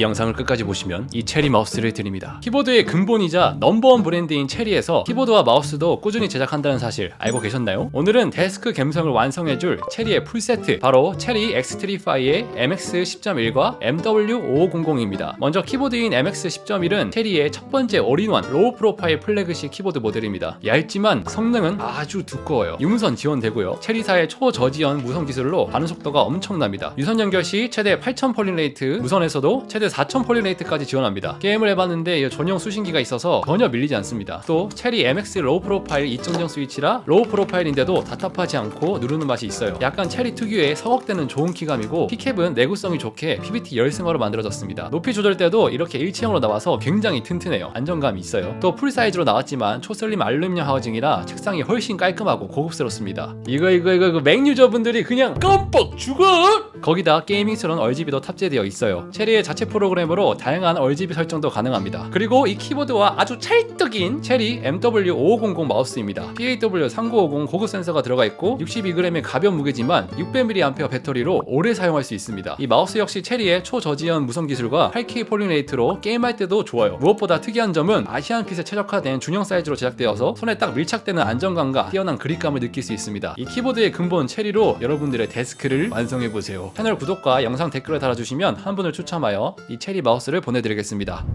이 영상을 끝까지 보시면 이 체리 마우스를 드립니다. 키보드의 근본이자 넘버원 브랜드인 체리에서 키보드와 마우스도 꾸준히 제작한다는 사실 알고 계셨나요? 오늘은 데스크 감성을 완성해줄 체리의 풀세트 바로 체리 X3Fi의 MX 10.1과 MW5500입니다. 먼저 키보드인 MX 10.1은 체리의 첫 번째 올인원 로우 프로파일 플래그십 키보드 모델입니다. 얇지만 성능은 아주 두꺼워요. 유무선 지원되고요. 체리사의 초저지연 무선 기술로 반응 속도가 엄청납니다. 유선 연결 시 최대 8000 폴리레이트, 무선에서도 최대 4000 폴리레이트까지 지원합니다. 게임을 해봤는데 이 전용 수신기가 있어서 전혀 밀리지 않습니다. 또 체리 MX 로우 프로파일 2.0 스위치라 로우 프로파일인데도 답답하지 않고 누르는 맛이 있어요. 약간 체리 특유의 서걱대는 좋은 키감이고 키캡은 내구성이 좋게 PBT 열승화로 만들어졌습니다. 높이 조절 때도 이렇게 일체형으로 나와서 굉장히 튼튼해요. 안정감이 있어요. 또 풀 사이즈로 나왔지만 초슬림 알루미늄 하우징이라 책상이 훨씬 깔끔하고 고급스럽습니다. 이거 이거 이거 이거 맥 유저분들이 그냥 깜빡 죽어! 거기다 게이밍스러운 RGB도 탑재되어 있어요. 체리의 자체 프로그램으로 다양한 RGB 설정도 가능합니다. 그리고 이 키보드와 아주 찰떡인 체리 MW5500 마우스입니다. PAW3950 고급 센서가 들어가 있고 62g의 가벼운 무게지만 600mAh 배터리로 오래 사용할 수 있습니다. 이 마우스 역시 체리의 초저지연 무선 기술과 8K 폴링레이트로 게임할 때도 좋아요. 무엇보다 특이한 점은 아시안핏에 최적화된 준형 사이즈로 제작되어서 손에 딱 밀착되는 안정감과 뛰어난 그립감을 느낄 수 있습니다. 이 키보드의 근본 체리로 여러분들의 데스크를 완성해 보세요. 채널 구독과 영상 댓글을 달아주시면 한 분을 추첨하여 이 체리 마우스를 보내드리겠습니다.